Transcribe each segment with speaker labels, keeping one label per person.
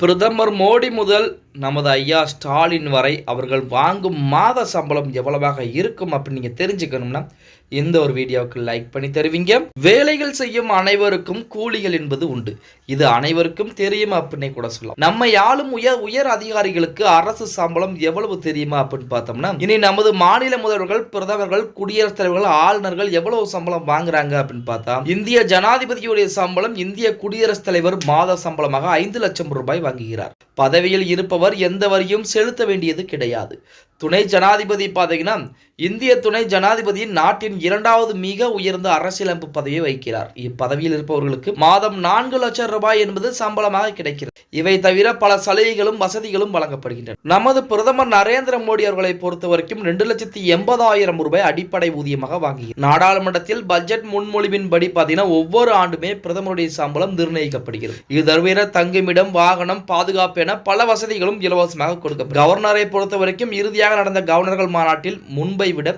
Speaker 1: பிரதமர் மோடி முதல் நமது ஐயா ஸ்டாலின் வரை அவர்கள் வாங்கும் மாத சம்பளம் எவ்வளவாக இருக்கும் அப்படின்னு நீங்க தெரிஞ்சுக்கணும்னா இந்த ஒரு வீடியோவுக்கு லைக் பண்ணி தருவீங்க. வேலைகள் செய்யும் அனைவருக்கும் கூலிகள் என்பது உண்டு. இது அனைவருக்கும் தெரியும் அப்படின்னே கூட சொல்லலாம். நம்ம யாழும் உயர் உயர் அதிகாரிகளுக்கு அரசு சம்பளம் எவ்வளவு தெரியுமா அப்படின்னு பார்த்தோம்னா இனி நமது மாநில முதல்வர்கள் பிரதமர்கள் குடியரசுத் தலைவர்கள் ஆளுநர்கள் எவ்வளவு சம்பளம் வாங்குறாங்க அப்படின்னு பார்த்தா இந்திய ஜனாதிபதியுடைய சம்பளம் இந்திய குடியரசுத் தலைவர் மாத சம்பளமாக ஐந்து லட்சம் ரூபாய் வாங்குகிறார். பதவியில் இருப்பவர் எந்த வரியும் செலுத்த வேண்டியது கிடையாது. துணை ஜனாதிபதி பார்த்தீங்கன்னா இந்திய துணை ஜனாதிபதி நாட்டின் இரண்டாவது மிக உயர்ந்த அரசியலமைப்பு பதவியை வகிக்கிறார். இப்பதவியில் இருப்பவர்களுக்கு மாதம் நான்கு லட்சம் ரூபாய் என்பது சம்பளமாக கிடைக்கிறது. இவை தவிர பல சலுகைகளும் வசதிகளும் வழங்கப்படுகின்றன. நமது பிரதமர் நரேந்திர மோடி அவர்களை பொறுத்த வரைக்கும் ரெண்டு லட்சத்தி எண்பதாயிரம் ரூபாய் அடிப்படை ஊதியமாக வாங்குகிறார். நாடாளுமன்றத்தில் பட்ஜெட் முன்மொழிவின்படி பார்த்தீங்கன்னா ஒவ்வொரு ஆண்டுமே பிரதமருடைய சம்பளம் நிர்ணயிக்கப்படுகிறது. இது தவிர தங்குமிடம் வாகனம் பாதுகாப்பு என பல வசதிகளும் இலவசமாக கொடுக்கப்படும். கவர்னரை பொறுத்த வரைக்கும் இறுதியாக நடந்த கவர்னர்கள் மாநாட்டில் முன்பை விட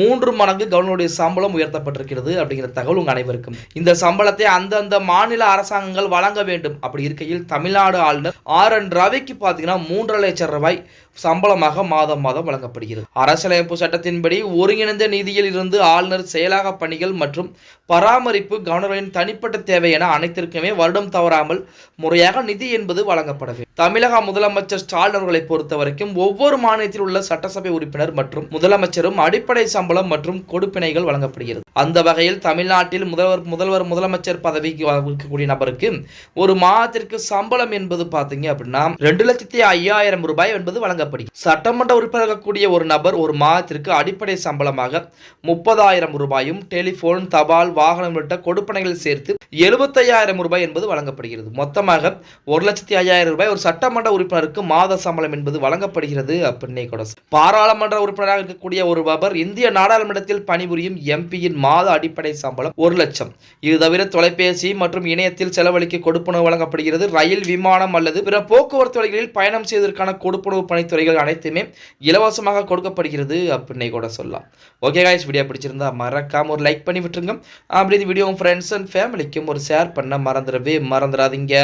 Speaker 1: மூன்று மடங்கு கவர்னருடைய சம்பளம் உயர்த்தப்பட்டிருக்கிறது அப்படிங்கிற தகவல் உங்கள் அனைவருக்கும். இந்த சம்பளத்தை அந்தந்த மாநில அரசாங்கங்கள் வழங்க வேண்டும். அப்படி இருக்கையில் தமிழ்நாடு ஆளுநர் ஆர் என் ரவிக்கு பார்த்தீங்கன்னா மூன்றரை லட்சம் ரூபாய் சம்பளமாக மாதம் மாதம் வழங்கப்படுகிறது. அரசியலமைப்பு சட்டத்தின்படி ஒருங்கிணைந்த நிதியில் இருந்து ஆளுநர் செயலாக பணிகள் மற்றும் பராமரிப்பு கவர்னர்களின் தனிப்பட்ட தேவை என அனைத்திற்குமே வருடம் தவறாமல் முறையாக நிதி என்பது வழங்கப்பட வேண்டும் தமிழக முதலமைச்சர் ஸ்டாலின் அவர்களை பொறுத்த வரைக்கும் ஒவ்வொரு மாநிலத்தில் உள்ள சட்டசபை உறுப்பினர் மற்றும் முதலமைச்சரும் அடிப்படை சம்பளம் மற்றும் கொடுப்பினைகள் வழங்கப்படுகிறது. அந்த வகையில் தமிழ்நாட்டில் முதல்வர் முதல்வர் முதலமைச்சர் பதவிக்கு இருக்கக்கூடிய நபருக்கு ஒரு மாதத்திற்கு சம்பளம் என்பது பார்த்தீங்க அப்படின்னா ரெண்டு லட்சத்தி ஐயாயிரம் ரூபாய் என்பது வழங்கப்படுகிறது. சட்டமன்ற உறுப்பினர் கூடிய ஒரு நபர் ஒரு மாதத்திற்கு அடிப்படை சம்பளமாக முப்பதாயிரம் ரூபாயும் டெலிபோன் தபால் வாகனம் உள்ளிட்ட கொடுப்பனைகள் சேர்த்து எழுபத்தையாயிரம் ரூபாய் என்பது வழங்கப்படுகிறது. மொத்தமாக ஒரு லட்சத்தி ஐயாயிரம் ரூபாய் ஒரு சட்டமன்ற உறுப்பினருக்கு மாத சம்பளம் என்பது வழங்கப்படுகிறது அப்படின்னே கூட பாராளுமன்ற உறுப்பினராக இருக்கக்கூடிய ஒரு நபர் இந்திய நாடாளுமன்றத்தில் பணிபுரியும் எம்பியின் மாத அடிப்படை சம்பளம் ஒரு லட்சம். இது தவிர தொலைபேசி மற்றும் இணையத்தில் செலவழிக்க கொடுப்பனவு வழங்கப்படுகிறது. ரயில் விமானம் அல்லது பிற போக்குவரத்து வழிகளில் பயணம் செய்வதற்கான கொடுப்பனவு பணித்துறைகள் அனைத்துமே இலவசமாக கொடுக்கப்படுகிறது அப்படின்னே கூட சொல்லலாம். ஓகே காய்ஸ் வீடியோ பிடிச்சிருந்தா மறக்காம ஒரு லைக் பண்ணி விட்டுருங்க. அப்படி இந்த வீடியோ ஃப்ரெண்ட்ஸ் அண்ட் ஃபேமிலிக்கும் ஒரு ஷேர் பண்ண மறந்துடவே மறந்துடாதீங்க.